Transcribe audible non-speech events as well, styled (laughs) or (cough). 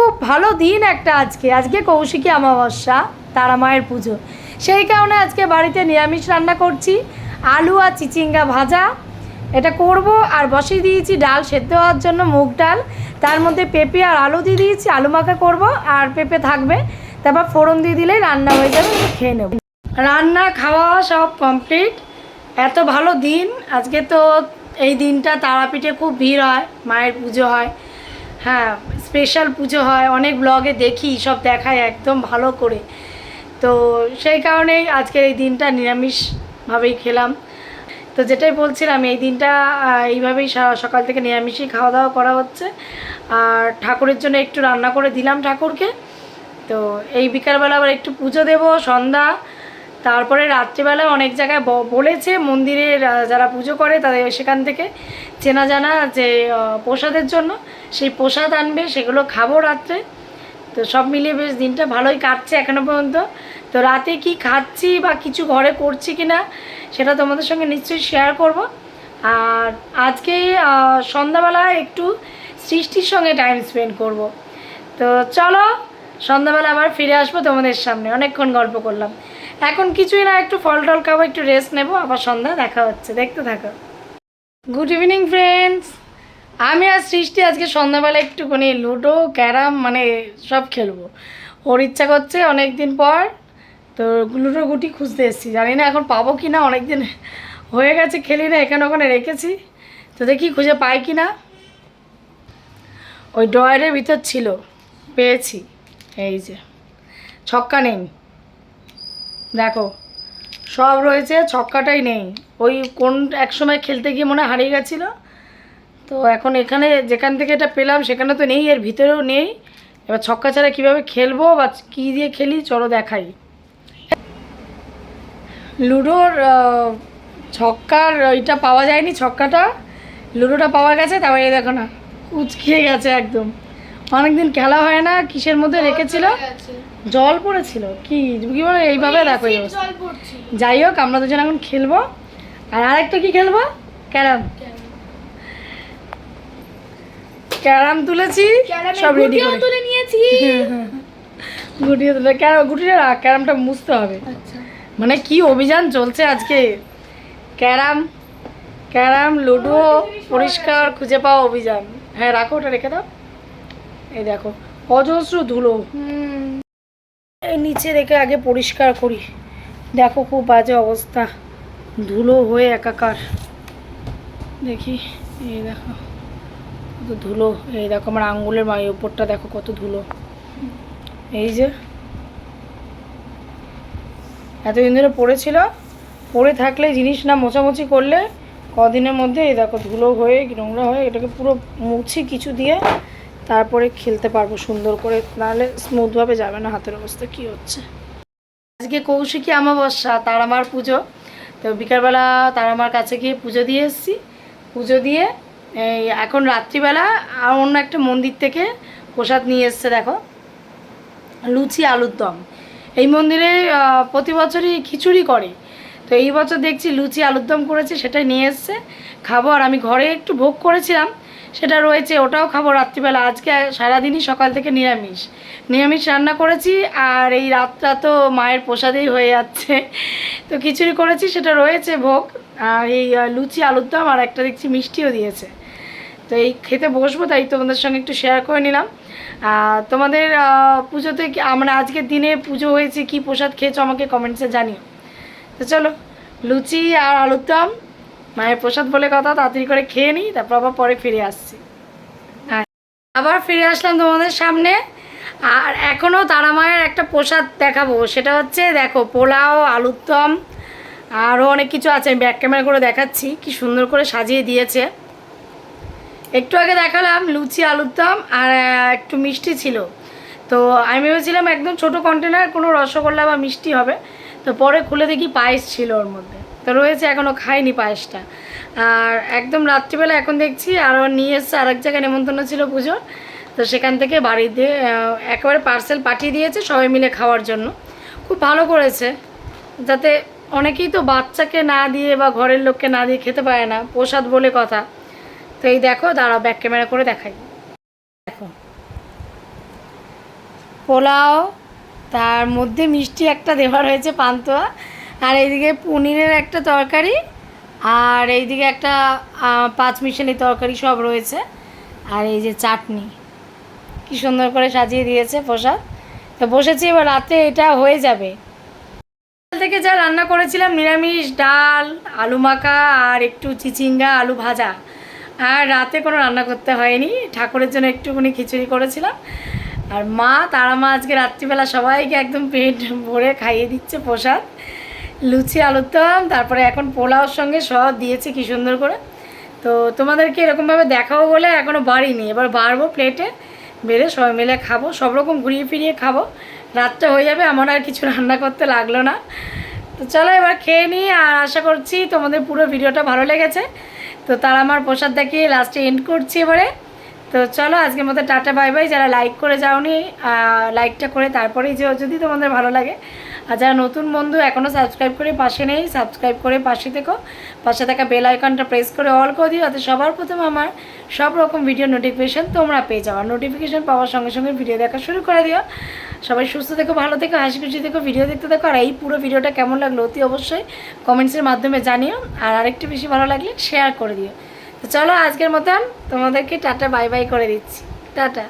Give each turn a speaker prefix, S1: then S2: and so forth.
S1: খুব ভালো দিন একটা আজকে। আজকে কৌশিকী অমাবস্যা, তারা মায়ের পুজো। সেই কারণে আজকে বাড়িতে নিরামিষ রান্না করছি। আলু আর চিচিঙ্গা ভাজা। এটা করব আর বসিয়ে দিয়েছি ডাল সেদ্ধ হওয়ার জন্য মুগ ডাল। তার মধ্যে পেঁপে আর আলু দিয়ে দিয়েছি, আলু মাখা করব আর পেঁপে থাকবে। তারপর ফোড়ন দিয়ে দিলেই রান্না হয়ে যাবে খেয়ে নেব। রান্না, খাওয়া সব কমপ্লিট এত ভালো দিন। আজকে তো এই দিনটা তারাপীঠে খুব ভিড় হয়, মায়ের পুজো হয়। হ্যাঁ স্পেশাল পুজো হয়, অনেক ব্লগে দেখি, সব দেখায় একদম ভালো করে। তো সেই কারণেই আজকের এই দিনটা নিরামিষভাবেই খেলাম। তো যেটাই বলছিলাম, এই দিনটা এইভাবেই সকাল থেকে নিরামিষই খাওয়া দাওয়া করা হচ্ছে। আর ঠাকুরের জন্য একটু রান্না করে দিলাম ঠাকুরকে। তো এই বিকালবেলা আবার একটু পুজো দেব, সন্ধ্যা। তারপরে রাত্রিবেলা অনেক জায়গায় বলেছে মন্দিরের যারা পুজো করে তাদের সেখান থেকে চেনা জানা যে প্রসাদের জন্য সেই প্রসাদ আনবে, সেগুলো খাব রাত্রে। তো সব মিলিয়ে বেশ দিনটা ভালোই কাটছে এখনও পর্যন্ত। তো রাতে কি খাচ্ছি বা কিছু ঘরে করছি কি না সেটা তোমাদের সঙ্গে নিশ্চয়ই শেয়ার করব। আর আজকে সন্ধ্যাবেলা একটু সৃষ্টির সঙ্গে টাইম স্পেন্ড করব। তো চলো, সন্ধ্যাবেলা আবার ফিরে আসব তোমাদের সামনে। অনেকক্ষণ গল্প করলাম। এখন কিছুই না, একটু ফল টল খাব, একটু রেস্ট নেব, আবার সন্ধ্যা দেখা হচ্ছে, দেখতে থাকো। গুড ইভিনিং ফ্রেন্ডস আমি আর সৃষ্টি আজকে সন্ধ্যাবেলা একটুখানি লুডো, ক্যারাম মানে সব খেলব। ওর ইচ্ছা করছে অনেক দিন পর তো লুডো গুটি খুঁজতে এসেছি। জানি না এখন পাবো কি না অনেক দিন হয়ে গেছে, খেলি না, এখানে ওখানে রেখেছি। তো দেখি খুঁজে পাই কি না ওই ড্রয়ারের ভিতর ছিল, পেয়েছি, এই যে, ছক্কা নেই। দেখো, সব রয়েছে, ছক্কাটাই নেই। ওই কোন, এক সময় খেলতে গিয়ে মনে হারিয়ে গেছিল। তো এখন এখানে যেখান থেকে এটা পেলাম, সেখানে তো নেই, এর ভিতরেও নেই। এবার ছক্কা ছাড়া কীভাবে খেলব বা কী দিয়ে খেলি, চলো দেখাই। লুডোর ছক্কার ওইটা পাওয়া যায়নি ছক্কাটা। লুডোটা পাওয়া গেছে, তারপরে দেখো না উচকিয়ে গেছে একদম। অনেকদিন খেলা হয় না কিসের মধ্যে রেখেছিল? জল পড়েছিল? কি কি বলে এইভাবে অবস্থা। যাই হোক আমরা দুজন এখন খেলব। আর আরেকটা কি খেলব? ক্যারাম। ক্যারাম। তুলেছি সব রেডি করে।
S2: তুলে নিয়েছি। (laughs)
S1: গুটিয়ে তুলে ক্যারাম গুটিটা রাখ, ক্যারামটা মুছতে হবে।
S2: আচ্ছা।
S1: মানে কি অভিযান চলছে আজকে? ক্যারাম ক্যারাম লুডো পরিষ্কার খুঁজে পাওয়া অভিযান। হ্যাঁ রাখো ওটা রেখে দাও। এই দেখো অজস্র ধুলো।
S2: হুম।
S1: এই নিচে রেখে আগে পরিষ্কার করি। দেখো খুব বাজে অবস্থা। ধুলো হয়ে একাকার। দেখি এই দেখো কত ধুলো। এই দেখো আমার আঙ্গুলের মায়ের উপরটা দেখো কত ধুলো। এই যে এতদিন ধরে পড়েছিল। পড়ে থাকলে জিনিস না মোছামুছি করলে কদিনের মধ্যে এই দেখো ধুলো হয়ে নোংরা হয়ে এটাকে পুরো মুছি কিছু দিয়ে তারপরে খেলতে পারব সুন্দর করে, নাহলে স্মুথভাবে যাবে না হাতের অবস্থা, কি হচ্ছে? আজকে কৌশিকী আমাবস্যা অমাবস্যা তারামার পুজো। তো বিকালবেলা তারামার কাছে গিয়ে পুজো দিয়ে এসেছি। পুজো দিয়ে, এই এখন রাত্রিবেলা আর অন্য একটা মন্দির থেকে প্রসাদ নিয়ে এসছে, দেখো। লুচি আলুর দম। এই মন্দিরে প্রতি বছরই খিচুড়ি করে। তো এই বছর দেখছি লুচি আলুর দম করেছে, সেটাই নিয়ে এসছে। খাব আর আমি ঘরে একটু ভোগ করেছিলাম। সেটা রয়েছে, ওটাও খাব রাত্রিবেলা। আজকে সারাদিনই সকাল থেকে নিরামিষ। নিরামিষ রান্না করেছি, আর এই রাতটা তো মায়ের প্রসাদেই হয়ে যাচ্ছে। তো খিচুড়ি করেছি, সেটা রয়েছে ভোগ। আর এই লুচি, আলুর দম, আর একটা দেখছি মিষ্টিও দিয়েছে। তো এই খেতে বসবো, তাই তোমাদের সঙ্গে একটু শেয়ার করে নিলাম। তোমাদের পুজোতে আমরা আজকের দিনে পুজো হয়েছে, কি প্রসাদ খেয়েছো আমাকে কমেন্টসে জানিও। তো চলো, লুচি আর আলুর দম মায়ের প্রসাদ বলে কথা, তাড়াতাড়ি করে খেয়ে নিই, তারপর আবার পরে ফিরে আসছি। আর আবার ফিরে আসলাম তোমাদের সামনে। আর এখনও তারা মায়ের একটা প্রসাদ দেখাবো, সেটা হচ্ছে দেখো, পোলাও, আলুর দম আরও অনেক কিছু আছে, আমি ব্যাক ক্যামেরা করে দেখাচ্ছি, কি সুন্দর করে সাজিয়ে দিয়েছে। একটু আগে দেখালাম লুচি, আলুর দম আর একটু মিষ্টি ছিল। তো আমি ভেবেছিলাম একদম ছোট কন্টেনার কোনো রসগোল্লা বা মিষ্টি হবে। তো পরে খুলে দেখি পায়েস ছিল ওর মধ্যে। তো রয়েছে এখনও খাইনি পায়েসটা। আর একদম রাত্রিবেলা এখন দেখছি আরও নিয়ে এসছে আরেক জায়গায় নেমন্তন্ন ছিল পুজো তো সেখান থেকে বাড়িতে একেবারে পার্সেল পাঠিয়ে দিয়েছে সবাই মিলে খাওয়ার জন্য। খুব ভালো করেছে। যাতে অনেকেই তো বাচ্চাকে না দিয়ে বা ঘরের লোককে না দিয়ে খেতে পারে না, প্রসাদ বলে কথা। তো এই দেখো, দাঁড়াও ব্যাক ক্যামেরা করে দেখাই। দেখো। পোলাও, তার মধ্যে মিষ্টি একটা দেওয়া রয়েছে পান্তুয়া। আর এইদিকে পনিরের একটা তরকারি, আর এইদিকে একটা পাঁচ মিশালি তরকারি সব রয়েছে। আর এই যে চাটনি। কি সুন্দর করে সাজিয়ে দিয়েছে প্রসাদ। তো বসেছি এবার রাতে, এটা হয়ে যাবে। থেকে যা রান্না করেছিলাম, নিরামিষ, ডাল, আলু মাখা, আর একটু চিচিঙ্গা, আলু ভাজা। আর রাতে কোনো রান্না করতে হয়নি। ঠাকুরের জন্য একটুখানি খিচুড়ি করেছিলাম। আর মা, তারা মা আজকে রাত্রিবেলা সবাইকে একদম পেট ভরে খাইয়ে দিচ্ছে প্রসাদ। লুচি আলুর দম তারপরে এখন পোলাওর সঙ্গে সব দিয়েছে কি সুন্দর করে। তো তোমাদেরকে এরকমভাবে দেখাবো বলে এখনও বাড়িনি। এবার বাড়বো প্লেটে বেড়ে সবাই মিলে খাব। সব রকম ঘুরিয়ে ফিরিয়ে খাব। রাতটা হয়ে যাবে, আমার আর কিছু রান্না করতে লাগল না। তো চলো এবার খেয়ে নিই আর আশা করছি তোমাদের পুরো ভিডিওটা ভালো লেগেছে। তো তারা আমার প্রসাদ দেখিয়ে লাস্টে এন্ড করছি এবারে। তো চলো আজকের মতো টাটা, বাই বাই। যারা লাইক করে যাওনি লাইকটা করে তারপরেই যে যদি তোমাদের ভালো লাগে। আর যারা নতুন বন্ধু এখনও সাবস্ক্রাইব করে পাশে নেই সাবস্ক্রাইব করে পাশে থেকো। পাশে থাকা বেল আইকনটা প্রেস করে অল করে দিও, যাতে সবার প্রথম আমার সব রকম ভিডিও নোটিফিকেশান তোমরা পেয়ে যাও। নোটিফিকেশান পাওয়ার সঙ্গে সঙ্গে ভিডিও দেখা শুরু করে দিও। সবাই সুস্থ থেকো, ভালো থেকো, হাসি খুশি থেকো ভিডিও দেখতে থাকো। আর এই পুরো ভিডিওটা কেমন লাগল অতি অবশ্যই কমেন্টসের মাধ্যমে জানিও। আর আরেকটু বেশি ভালো লাগলে শেয়ার করে দিও। তো চলো আজকের মতন তোমাদেরকে টাটা বাই বাই করে দিচ্ছি। টাটা।